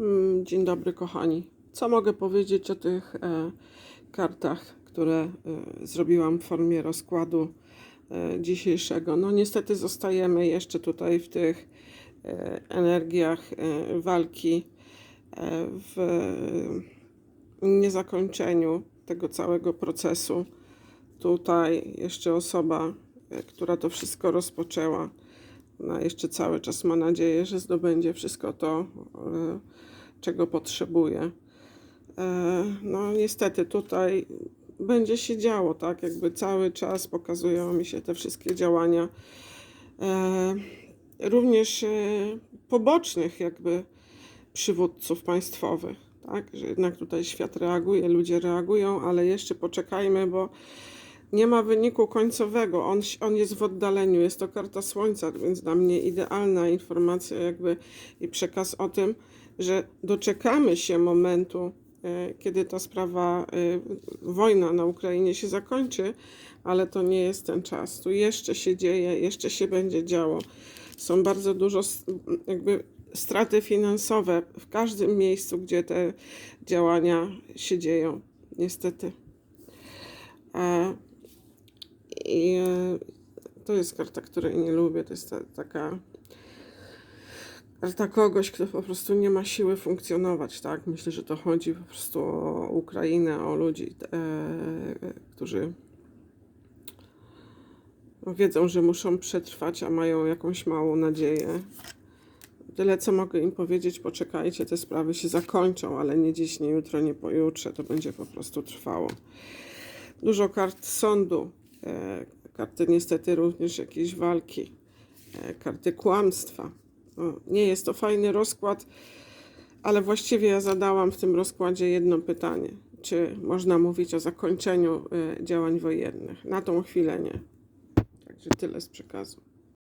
Mm, Dzień dobry, kochani. Co mogę powiedzieć o tych e, kartach, które e, zrobiłam w formie rozkładu e, dzisiejszego? No, niestety zostajemy jeszcze tutaj w tych energiach walki, w niezakończeniu tego całego procesu. Tutaj jeszcze osoba, która to wszystko rozpoczęła, jeszcze cały czas ma nadzieję, że zdobędzie wszystko to, e, czego potrzebuje. E, No, niestety tutaj będzie się działo, tak? Jakby cały czas pokazują mi się te wszystkie działania, e, również pobocznych, jakby przywódców państwowych, tak? Że jednak tutaj świat reaguje, ludzie reagują, ale jeszcze poczekajmy, bo nie ma wyniku końcowego. On, on jest w oddaleniu. Jest to karta Słońca, więc dla mnie idealna informacja, jakby i przekaz o tym, że doczekamy się momentu, e, kiedy ta sprawa, e, wojna na Ukrainie się zakończy, ale to nie jest ten czas. Tu jeszcze się dzieje, jeszcze się będzie działo. Są bardzo dużo jakby straty finansowe w każdym miejscu, gdzie te działania się dzieją. Niestety. E, I e, to jest karta, której nie lubię. To jest ta, taka karta kogoś, kto po prostu nie ma siły funkcjonować, tak? Myślę, że to chodzi po prostu o Ukrainę, o ludzi, e, którzy no, wiedzą, że muszą przetrwać, a mają jakąś małą nadzieję. Tyle, co mogę im powiedzieć, poczekajcie, te sprawy się zakończą, ale nie dziś, nie jutro, nie pojutrze, to będzie po prostu trwało. Dużo kart sądu, karty niestety również jakiejś walki, e, karty kłamstwa. No, nie jest to fajny rozkład, ale właściwie ja zadałam w tym rozkładzie jedno pytanie. Czy można mówić o zakończeniu e, działań wojennych? Na tą chwilę nie. Także tyle z przekazu.